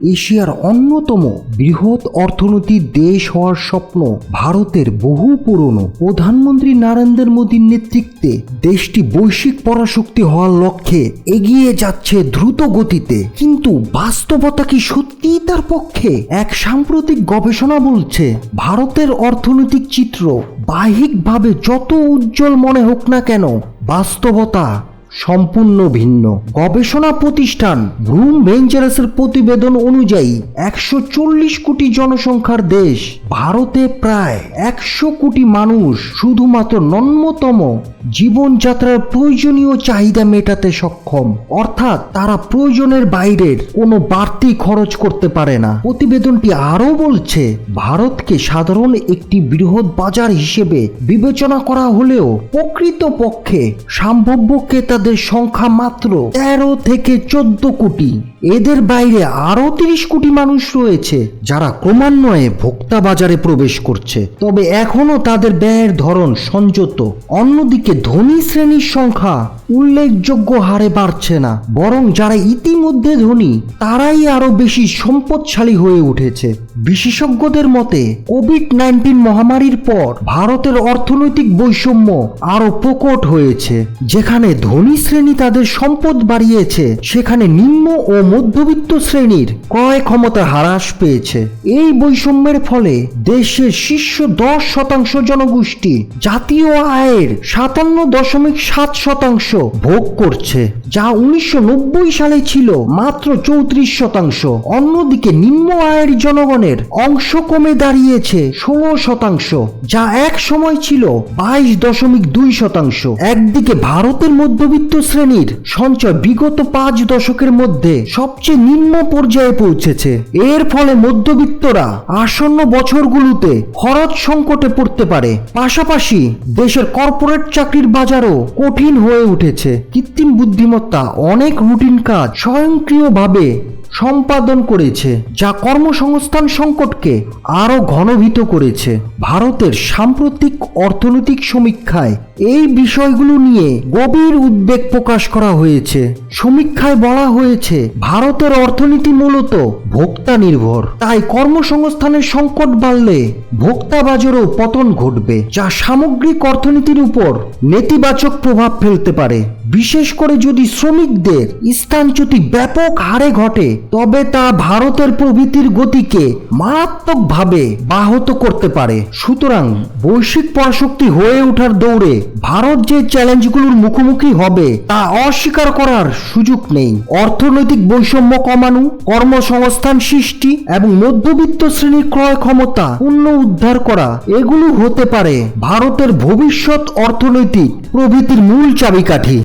এশিয়ার অন্যতম বৃহৎ অর্থনীতির দেশ হওয়ার স্বপ্ন ভারতের বহু পুরনো প্রধানমন্ত্রী নরেন্দ্র মোদীর নেতৃত্বে দেশটি বৈশ্বিক পরাশক্তি হওয়ার লক্ষ্যে এগিয়ে যাচ্ছে দ্রুত গতিতে। কিন্তু বাস্তবতা কি সত্যিই তার পক্ষে? এক সাম্প্রতিক গবেষণা বলছে, ভারতের অর্থনৈতিক চিত্র বাহ্যিকভাবে যত উজ্জ্বল মনে হোক না কেন, বাস্তবতা সম্পূর্ণ ভিন্ন। গবেষণা প্রতিষ্ঠান ব্রুম ভেঞ্চারাসের প্রতিবেদন অনুযায়ী একশো চল্লিশ কোটি জনসংখ্যার দেশ, ভারতে প্রায় একশো কোটি মানুষ শুধুমাত্র ন্যূনতম জীবনযাত্রার প্রয়োজনীয় চাহিদা মেটাতে সক্ষম। অর্থাৎ তারা প্রয়োজনের বাইরের কোনো বাড়তি খরচ করতে পারে না। প্রতিবেদনটি আরও বলছে, ভারতকে সাধারণ একটি বৃহৎ বাজার হিসেবে বিবেচনা করা হলেও প্রকৃতপক্ষে সম্ভাব্য ক্রেতাদের সংখ্যা মাত্র তেরো থেকে চোদ্দ কোটি। এদের বাইরে আরও তিরিশ কোটি মানুষ রয়েছে, যারা ক্রমান্বয়ে ভোক্তা বাজারে প্রবেশ করছে। তবে এখনও তাদের ব্যয়ের ধরন সংযত। অন্যদিকে ধনী শ্রেণির সংখ্যা উল্লেখযোগ্য হারে বাড়ছে না, বরং যারা ইতিমধ্যে ধনী, তারাই আরও বেশি সম্পদশালী হয়ে উঠেছে। বিশেষজ্ঞদের মতে, কোভিড নাইন্টিন মহামারীর পর ভারতের অর্থনৈতিক বৈষম্য আরও প্রকট হয়েছে, যেখানে ধনী শ্রেণি তাদের সম্পদ বাড়িয়েছে। সেখানে নিম্ন ও মধ্যবিত্ত শ্রেণির ক্রয় ক্ষমতা হ্রাস পেয়েছে। এই বৈষম্যের ফলে দেশের শীর্ষ দশ শতাংশ জনগোষ্ঠী জাতীয় আয়ের সাতান্ন দশমিক সাত শতাংশ ভোগ করছে, যা উনিশশো নব্বই সালে ছিল মাত্র চৌত্রিশ শতাংশ। অন্যদিকে নিম্ন আয়ের জনগণের অংশ কমে দাঁড়িয়েছে ষোলো শতাংশ, যা এক সময় ছিল বাইশ দশমিক দুই শতাংশ। একদিকে ভারতের মধ্যবিত্ত শ্রেণির সঞ্চয় বিগত পাঁচ দশকের মধ্যে সবচেয়ে নিম্ন পর্যায়ে পৌঁছেছে। এর ফলে মধ্যবিত্তরা আসন্ন বছরগুলোতে খরচ সংকটে পড়তে পারে। পাশাপাশি দেশের কর্পোরেট চাকরির বাজারও কঠিন হয়ে উঠেছে। কৃত্রিম বুদ্ধিমত্তা অনেক রুটিন কাজ স্বয়ংক্রিয়ভাবে সম্পাদন করেছে, যা কর্মসংস্থান সংকটকে আরও ঘনভীত করেছে। ভারতের সাম্প্রতিক অর্থনৈতিক সমীক্ষায় এই বিষয়গুলো নিয়ে গভীর উদ্বেগ প্রকাশ করা হয়েছে। সমীক্ষায় বলা হয়েছে, ভারতের অর্থনীতি মূলত ভোক্তা নির্ভর। তাই কর্মসংস্থানের সংকট বাড়লে ভোক্তা বাজারও পতন ঘটবে, যা সামগ্রিক অর্থনীতির উপর নেতিবাচক প্রভাব ফেলতে পারে। বিশেষ করে যদি শ্রমিকদের স্থানচ্যুতি ব্যাপক হারে ঘটে, তবে তা ভারতের প্রবৃত্তির গতিকে মারাত্মকভাবে ব্যাহত করতে পারে। সুতরাং বৈশ্বিক পরাশক্তি হয়ে ওঠার দৌড়ে ভারত যে চ্যালেঞ্জগুলোর মুখোমুখি হবে, তা অস্বীকার করার সুযোগ নেই। অর্থনৈতিক বৈষম্য কমানো, কর্মসংস্থান সৃষ্টি এবং মধ্যবিত্ত শ্রেণির ক্রয় ক্ষমতা পূর্ণ উদ্ধার করা, এগুলো হতে পারে ভারতের ভবিষ্যৎ অর্থনৈতিক প্রভৃতির মূল চাবিকাঠি।